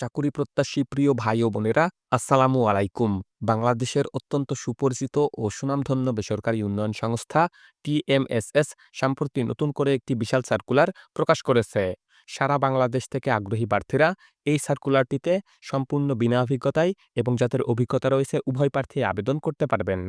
চাকুরি প্রত্যাশী প্রিয় ভাই ও বোনেরা, আসসালামু আলাইকুম। বাংলাদেশের অত্যন্ত সুপরিচিত ও সুনামধন্য বেসরকারি উন্নয়ন সংস্থা টিএমএসএস সম্প্রতি নতুন করে একটি বিশাল সার্কুলার প্রকাশ করেছে। সারা বাংলাদেশ থেকে আগ্রহী প্রার্থীরা এই সার্কুলারটিতে সম্পূর্ণ বিনা অভিজ্ঞতায় এবং যাদের অভিজ্ঞতা রয়েছে উভয় প্রার্থী আবেদন করতে পারবেন।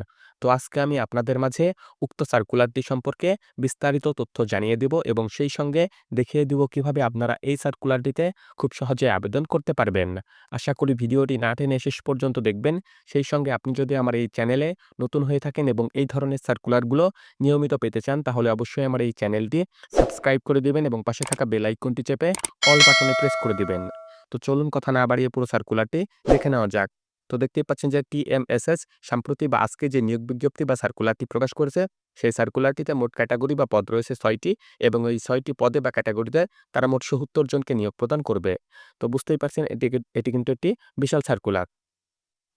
তো আজকে আমি আপনাদের মাঝে উক্ত সার্কুলারটি সম্পর্কে বিস্তারিত তথ্য জানিয়ে দেব এবং সেই সঙ্গে দেখিয়ে দিব কীভাবে আপনারা এই সার্কুলারটিতে খুব সহজে আবেদন করতে পারবেন। আশা করি ভিডিওটি না টেনে শেষ পর্যন্ত দেখবেন। সেই সঙ্গে আপনি যদি আমার এই চ্যানেলে নতুন হয়ে থাকেন এবং এই ধরনের সার্কুলারগুলো নিয়মিত পেতে চান, তাহলে অবশ্যই আমার এই চ্যানেলটি সাবস্ক্রাইব করে দিবেন এবং পাশে থাকা বেল আইকনটি চেপে অল বাটনে প্রেস করে দিবেন। তো চলুন কথা না বাড়িয়ে পুরো সার্কুলারটি দেখে নেওয়া যাক। তো দেখতেই পাচ্ছেন যে টিএমএসএস সম্প্রতি বা আজকে যে নিয়োগ বিজ্ঞপ্তি বা সার্কুলারটি প্রকাশ করেছে, সেই সার্কুলারটিতে মোট ক্যাটাগরি বা পদ রয়েছে ছয়টি এবং ওই ছয়টি পদে বা ক্যাটাগরিতে তারা মোট সত্তর জনকে নিয়োগ প্রদান করবে। তো বুঝতেই পারছেন এটি এটি কিন্তু একটি বিশাল সার্কুলার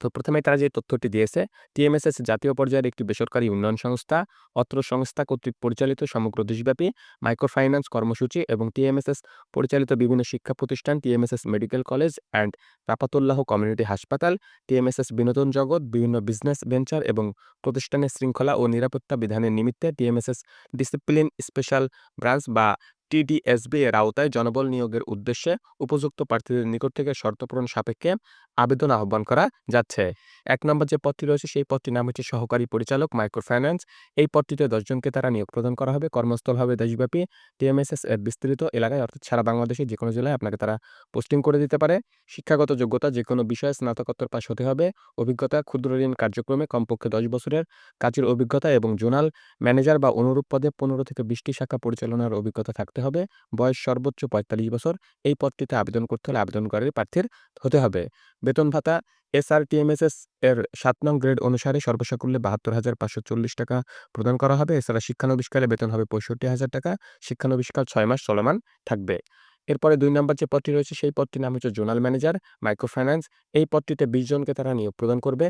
তো প্রথমে তারা যে তথ্যটি দিয়েছে, টিএমএসএস জাতীয় পর্যায়ের একটি বেসরকারি উন্নয়ন সংস্থা, অত্র সংস্থা কর্তৃক পরিচালিত সমগ্র দেশব্যাপী মাইক্রোফাইন্যান্স কর্মসূচি এবং টিএমএসএস পরিচালিত বিভিন্ন শিক্ষা প্রতিষ্ঠান, TMSS medical college and Rafatullah community হাসপাতাল, টিএমএসএস বিনোদন জগৎ, বিভিন্ন বিজনেস ভেঞ্চার এবং প্রতিষ্ঠানের শৃঙ্খলা ও নিরাপত্তা বিধানের নিমিত্তে টিএমএসএস ডিসিপ্লিন স্পেশাল ব্রাঞ্চ বা টিডিএসবি এর আওতায় জনবল নিয়োগের উদ্দেশ্যে উপযুক্ত প্রার্থীদের নিকট থেকে শর্ত পূরণ সাপেক্ষে আবেদন আহ্বান করা যাচ্ছে। এক নম্বর যে পদটি রয়েছে, সেই পদটির নাম হচ্ছে সহকারী পরিচালক মাইক্রোফাইন্যান্স। এই পদটিতে দশজনকে তারা নিয়োগ প্রদান করা হবে। কর্মস্থল হবে দেশব্যাপী। টিএমএসএস এর বিস্তৃত এলাকায়, অর্থাৎ সারা বাংলাদেশে যে কোনো জেলায় আপনাকে তারা পোস্টিং করে দিতে পারে। শিক্ষাগত যোগ্যতা যে কোনো বিষয়ে স্নাতকোত্তর পাশ হতে হবে। অভিজ্ঞতা, ক্ষুদ্র ঋণ কার্যক্রমে কমপক্ষে দশ বছরের কাজের অভিজ্ঞতা এবং জোনাল ম্যানেজার বা অনুরূপ পদে পনেরো থেকে বিশটি শাখা পরিচালনার অভিজ্ঞতা থাকতে হবে। বয়স সর্বোচ্চ পঁয়তাল্লিশ বছর। এই পদটিতে আবেদন করতে হলে আবেদনকারীর প্রার্থীর হতে হবে। বেতন ভাতা এস আর এসআরটিএমএসএস এর সাত নং গ্রেড অনুসারে সর্বসাকুল্যে বাহাত্তর হাজার পাঁচশো চল্লিশ টাকা প্রদান করা হবে। এছাড়া শিক্ষানবিষ্কালে বেতন হবে পঁয়ষট্টি হাজার টাকা। শিক্ষানবিষ্কাল ছয় মাস চলমান থাকবে। এরপরে দুই নম্বর যে পদটি রয়েছে, সেই পদটির নাম হচ্ছে জোনাল ম্যানেজার, মাইক্রোফাইন্যান্স। এই পদটিতে বিশ জনকে তারা নিয়োগ প্রদান করবে।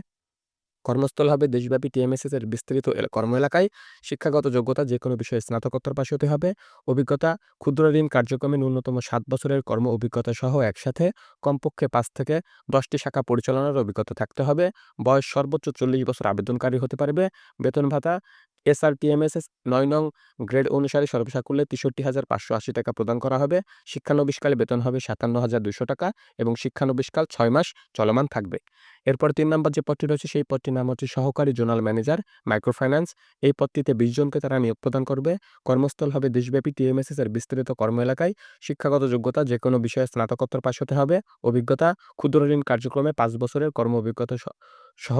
কর্মস্থল হবে, দেশব্যাপী টিএমএসএস এর বিস্তৃত কর্ম এলাকায় শিক্ষাগত যোগ্যতা যে কোনো বিষয়ে স্নাতকোত্তর পাশ হতে হবে। অভিজ্ঞতা, ক্ষুদ্র ঋণ কার্যক্রমে ন্যূনতম সাত বছরের কর্ম অভিজ্ঞতা সহ একসাথে কমপক্ষে পাঁচ থেকে দশটি শাখা পরিচালনার অভিজ্ঞতা থাকতে হবে। বয়স সর্বোচ্চ চল্লিশ বছর আবেদনকারী হতে পারবে। বেতন ভাতা এসআরটিএমএসএস নয় নং গ্রেড অনুসারে সর্বসাকুল্যে তেষট্টি হাজার পাঁচশো আশি টাকা প্রদান করা হবে। শিক্ষানবিষ্কালে বেতন হবে সাতান্ন হাজার দুশো টাকা এবং শিক্ষানবিষ্কাল ছয় মাস চলমান থাকবে। এরপর তিন নম্বর যে পদটি রয়েছে, সেই পদটির নাম হচ্ছে সহকারী জোনাল ম্যানেজার, মাইক্রোফাইন্যান্স। এই পদটিতে বিশ জনকে তারা নিয়োগ প্রদান করবে। কর্মস্থল হবে দেশব্যাপী টিএমএসএস এর বিস্তৃত কর্ম এলাকায়। শিক্ষাগত যোগ্যতা যে কোনো বিষয়ে স্নাতকোত্তর পাশ হতে হবে। অভিজ্ঞতা, ক্ষুদ্র ঋণ কার্যক্রমে পাঁচ বছরের কর্ম অভিজ্ঞতা সহ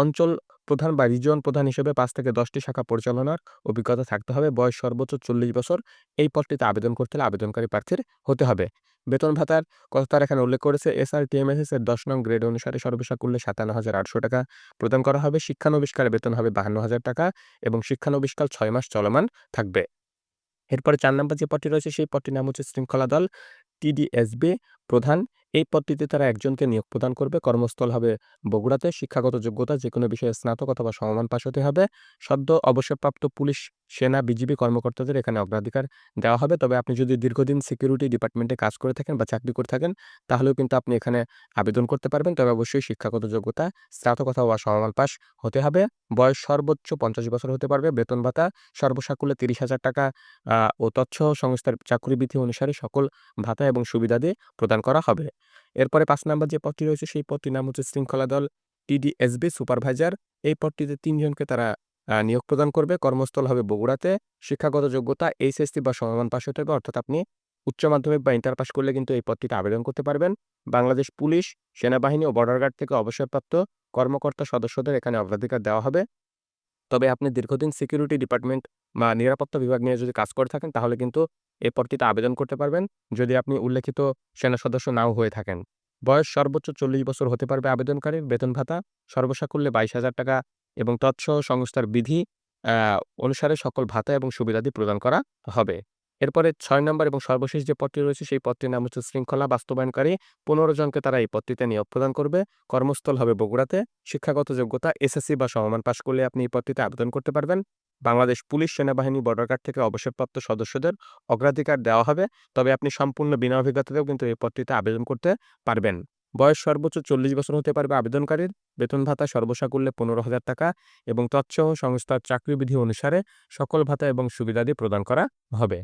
অঞ্চল প্রধান বা রিজন প্রধান হিসেবে পাঁচ থেকে দশটি শাখা পরিচালনার অভিজ্ঞতা থাকতে হবে। বয়স সর্বোচ্চ চল্লিশ বছর। এই পদটিতে আবেদন করতে হলে আবেদনকারী প্রার্থীর হতে হবে। বেতন ভাতার কথা তার এখানে উল্লেখ করেছে। এস আর টিএমএসএস এর দশ নং গ্রেড অনুসারে সর্বসাকুল্যে সাতান্ন হাজার আটশো টাকা প্রদান করা হবে। শিক্ষানবিষ্কারে বেতন হবে বাহান্ন হাজার টাকা এবং শিক্ষানবিষ্কার ছয় মাস চলমান থাকবে। এরপরে চার নম্বর যে পদটি রয়েছে, সেই পদটির নাম হচ্ছে শৃঙ্খলা দল। টিডিএসবি প্রধান এই পদটিতে তারা একজনকে নিয়োগ প্রদান করবে। কর্মস্থল হবে বগুড়াতে। শিক্ষাগত যোগ্যতা যে কোনো বিষয়ে স্নাতক অথবা সমমান পাশ হতে হবে। সদ্য অবসরপ্রাপ্ত পুলিশ সেনা, বিজিবি কর্মকর্তাদের এখানে অগ্রাধিকার দেওয়া হবে। তবে আপনি যদি দীর্ঘদিন সিকিউরিটি ডিপার্টমেন্টে কাজ করে থাকেন বা চাকরি করে থাকেন, তাহলেও কিন্তু আপনি এখানে আবেদন করতে পারবেন। তবে অবশ্যই শিক্ষাগত যোগ্যতা স্নাতক অথবা সমমান পাশ হতে হবে। বয়স সর্বোচ্চ পঞ্চাশ বছর হতে পারবে। বেতন ভাতা সর্বসাকুল্যে তিরিশ হাজার টাকা ও তথ্য সংস্থার চাকরিবিধি অনুসারে সকল ভাতা এবং সুবিধা দিয়ে প্রদান করা হবে। এরপরে পাঁচ নাম্বার যে পদটি রয়েছে, সেই পদটির নাম হচ্ছে শৃঙ্খলা দল, টিডিএসবি সুপারভাইজার। এই পদটিতে তিনজনকে তারা নিয়োগ প্রদান করবে। কর্মস্থল হবে বগুড়াতে। শিক্ষাগত যোগ্যতা এইচএসসি বা সমমান পাশ হতে হবে। অর্থাৎ আপনি উচ্চ মাধ্যমিক বা ইন্টার পাস করলে কিন্তু এই পদটিতে আবেদন করতে পারবেন। বাংলাদেশ পুলিশ, সেনাবাহিনী ও বর্ডার গার্ড থেকে অবসরপ্রাপ্ত কর্মকর্তা সদস্যদের এখানে অগ্রাধিকার দেওয়া হবে। তবে আপনি দীর্ঘদিন সিকিউরিটি ডিপার্টমেন্ট বা নিরাপত্তা বিভাগ নিয়ে যদি কাজ করে থাকেন, তাহলে কিন্তু এই পদটিতে আবেদন করতে পারবেন। যদি আপনি উল্লেখিত সেনা সদস্য নাও হয়ে থাকেন। বয়স সর্বোচ্চ চল্লিশ বছর হতে পারবে আবেদনকারীর বেতন ভাতা। সর্বসাকুল্যে বাইশ হাজার টাকা এবং তৎসহ সংস্থার বিধি অনুসারে সকল ভাতা এবং সুবিধাদি প্রদান করা হবে। এরপরে ছয় নম্বর এবং সর্বশেষ যে পদটি রয়েছে, সেই পদটির নাম হচ্ছে শৃঙ্খলা বাস্তবায়নকারী। পনেরো জনকে তারা এই পদটিতে নিয়োগ প্রদান করবে। কর্মস্থল হবে বগুড়াতে। শিক্ষাগত যোগ্যতা, এসএসসি বা সমমান পাশ করলে আপনি এই পদটিতে আবেদন করতে পারবেন। বাংলাদেশ পুলিশ সেনাবাহিনী বর্ডার গার্ড থেকে অবসরপ্রাপ্ত সদস্যদের অগ্রাধিকার দেওয়া হবে। তবে আপনি সম্পূর্ণ বিনা অভিজ্ঞতাতেও কিন্তু এই পদটিতে আবেদন করতে পারবেন। বয়স সর্বোচ্চ চল্লিশ বছর হতে পারবে আবেদনকারীর। বেতন ভাতা সর্বসাকুল্যে পনেরো হাজার টাকা এবং তৎসহ সংস্থার চাকরিবিধি অনুসারে সকল ভাতা এবং সুবিধাদি প্রদান করা হবে।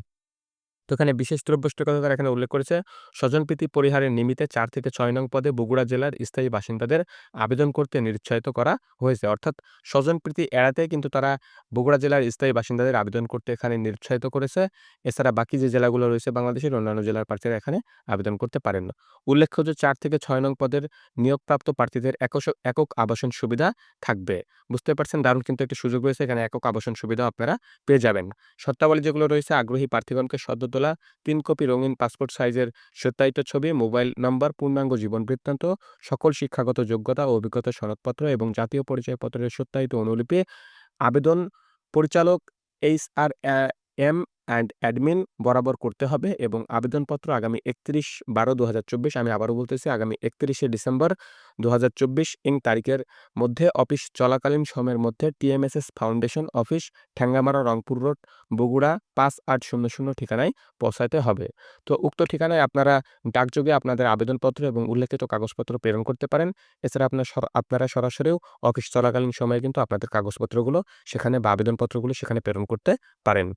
তো এখানে বিশেষ দ্রব্যষ্টের কথা তারা এখানে উল্লেখ করেছে। স্বজনপ্রীতি পরিহারের নিমিত্তে চার থেকে ছয় নং পদে বগুড়া জেলার স্থায়ী বাসিন্দাদের আবেদন করতে নিরুৎসাহিত করা হয়েছে। অর্থাৎ স্বজনপ্রীতি এড়াতে কিন্তু তারা বগুড়া জেলার স্থায়ী বাসিন্দাদের আবেদন করতে এখানে নিরুৎসাহিত করেছে। এছাড়া বাকি যে জেলাগুলো রয়েছে বাংলাদেশের অন্যান্য জেলার প্রার্থীরা এখানে আবেদন করতে পারেন না। উল্লেখ্য যে চার থেকে ছয় নং পদের নিয়োগপ্রাপ্ত প্রার্থীদের একক আবাসন সুবিধা থাকবে। বুঝতে পারছেন? দারুণ কিন্তু একটি সুযোগ রয়েছে। এখানে একক আবাসন সুবিধা আপনারা পেয়ে যাবেন। শর্তাবলী যেগুলো রয়েছে, আগ্রহী প্রার্থীগণকে সদ্য তোলা তিন কপি রঙিন পাসপোর্ট সাইজের সত্যায়িত ছবি, মোবাইল নাম্বার, পূর্ণাঙ্গ জীবন বৃত্তান্ত, সকল শিক্ষাগত যোগ্যতা ও অভিজ্ঞতা সনদপত্র এবং জাতীয় পরিচয়পত্রের সত্যায়িত অনুলিপি, আবেদন পরিচালক, H R M and admin বরাবর করতে হবে এবং আবেদনপত্র আগামী একত্রিশ বারো দু আমি আবারও বলতেছি আগামী একত্রিশে ডিসেম্বর দু হাজার চব্বিশ ইং তারিখের মধ্যে অফিস চলাকালীন সময়ের মধ্যে TMSS foundation office Thengamara Rangpur road, Bogura পাঁচ আট শূন্য শূন্য ঠিকানায় পৌঁছাতে হবে। তো উক্ত ঠিকানায় আপনারা ডাকযোগে আপনাদের আবেদনপত্র এবং উল্লেখিত কাগজপত্র প্রেরণ করতে পারেন। এছাড়া আপনার আপনারা সরাসরিও অফিস চলাকালীন সময়ে কিন্তু আপনাদের কাগজপত্রগুলো সেখানে বা আবেদনপত্রগুলো সেখানে প্রেরণ করতে পারেন।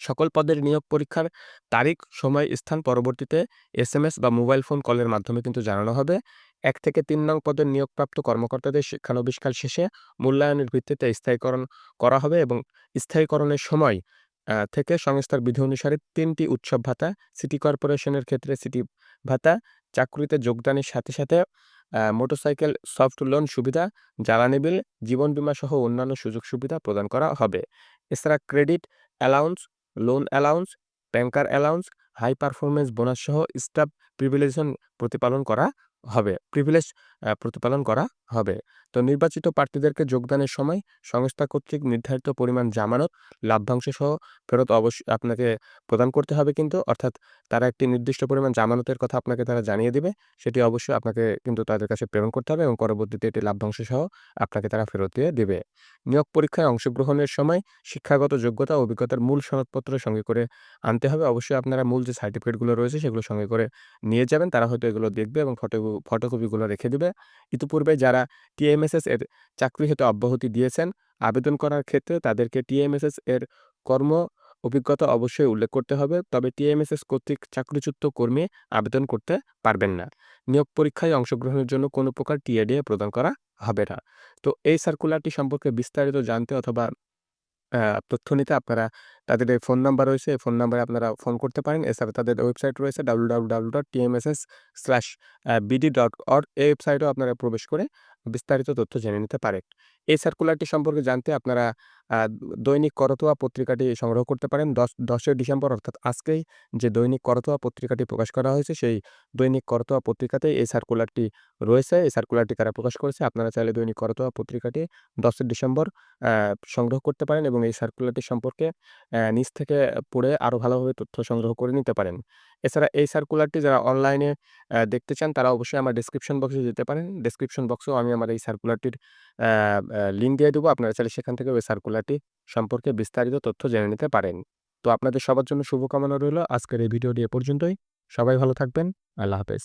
সকল পদের নিয়োগ পরীক্ষার তারিখ, সময়, স্থান পরবর্তীতে এসএমএস বা মোবাইল ফোন কলের মাধ্যমে কিন্তু জানানো হবে। এক থেকে তিন নং পদের নিয়োগপ্রাপ্ত কর্মকর্তাদের শিক্ষানবিষ্কার শেষে মূল্যায়নের ভিত্তিতে স্থায়ীকরণ করা হবে এবং স্থায়ীকরণের সময় থেকে সংস্থার বিধি অনুসারে তিনটি উৎসব ভাতা, সিটি কর্পোরেশনের ক্ষেত্রে সিটি ভাতা, চাকরিতে যোগদানের সাথে সাথে মোটরসাইকেল, সফট লোন সুবিধা, জ্বালানি বিল, জীবন বিমা সহ অন্যান্য সুযোগ সুবিধা প্রদান করা হবে। এছাড়া credit, allowance loan allowance banker allowance high performance bonus সহ স্টাফ প্রিভিলেশন প্রতিপালন করা হবে। প্রিভিলেজ প্রতিপালন করা হবে। তো নির্বাচিত প্রার্থীদেরকে যোগদানের সময় সংস্থা কর্তৃক নির্ধারিত পরিমাণ জামানত, লভ্যাংশ সহ ফেরত অবশ্যই আপনাকে প্রদান করতে হবে কিন্তু, অর্থাৎ তারা একটি নির্দিষ্ট পরিমাণ জামানতের কথা আপনাকে তারা জানিয়ে দিবে, সেটি অবশ্যই আপনাকে কিন্তু তাদের কাছে প্রেরণ করতে হবে এবং পরবর্তীতে এটি লভ্যাংশ সহ আপনাকে তারা ফেরত দিয়ে দেবে। নিয়োগ পরীক্ষায় অংশগ্রহণের সময় শিক্ষাগত যোগ্যতা অভিজ্ঞতার মূল সনদপত্র সঙ্গে করে আনতে হবে। অবশ্যই আপনারা মূল যে সার্টিফিকেটগুলো রয়েছে সেগুলো সঙ্গে করে নিয়ে যাবেন, তারা হয়তো এগুলো দেখবে এবং ফটো, ফটোকপিগুলো রেখে দেবে। ইতিপূর্বে যারা টিএমএসএস এর চাকরি হতে অব্যাহতি দিয়েছেন, আবেদন করার ক্ষেত্রে তাদেরকে টিএমএসএস এর কর্ম অভিজ্ঞতা অবশ্যই উল্লেখ করতে হবে। তবে টিএমএসএস কর্তৃক চাকরিচ্যুত কর্মী আবেদন করতে পারবেন না। নিয়োগ পরীক্ষায় অংশগ্রহণের জন্য কোনো প্রকার টিএডিএ প্রদান করা হবে না। তো এই সার্কুলারটি সম্পর্কে বিস্তারিত জানতে অথবা তথ্য নিতে আপনারা তাদের এই ফোন নাম্বার রয়েছে, এই ফোন নাম্বারে আপনারা ফোন করতে পারেন। এছাড়া তাদের ওয়েবসাইট রয়েছে W W W dot TMSS slash BD dot org এই ওয়েবসাইটেও আপনারা প্রবেশ করে বিস্তারিত তথ্য জেনে নিতে পারেন। এই সার্কুলারটি সম্পর্কে জানতে আপনারা দৈনিক করতোয়া পত্রিকাটি সংগ্রহ করতে পারেন। দশ, দশই ডিসেম্বর অর্থাৎ আজকেই যে দৈনিক করতোয়া পত্রিকাটি প্রকাশ করা হয়েছে, সেই দৈনিক করতোয়া পত্রিকাতেই এই সার্কুলারটি রয়েছে। এই সার্কুলারটি তারা প্রকাশ করেছে, আপনারা চাইলে দৈনিক করতোয়া পত্রিকাটি দশই ডিসেম্বর সংগ্রহ করতে পারেন এবং এই সার্কুলারটি সম্পর্কে নিচ থেকে পড়ে আরও ভালোভাবে তথ্য সংগ্রহ করে নিতে পারেন। এছাড়া এই সার্কুলারটি যারা অনলাইনে দেখতে চান, তারা অবশ্যই আমার ডেসক্রিপশন বক্সে যেতে পারেন। ডেসক্রিপশন বক্সেও আমি আমার এই সার্কুলারটির লিঙ্ক দিয়ে দেবো। আপনারা চাইলে সেখান থেকে ওই সার্কুলারটি সম্পর্কে বিস্তারিত তথ্য জেনে নিতে পারেন। তো আপনাদের সবার জন্য শুভকামনা রইল। আজকের এই ভিডিওটি এ পর্যন্তই। সবাই ভালো থাকবেন। আল্লাহ হাফেজ।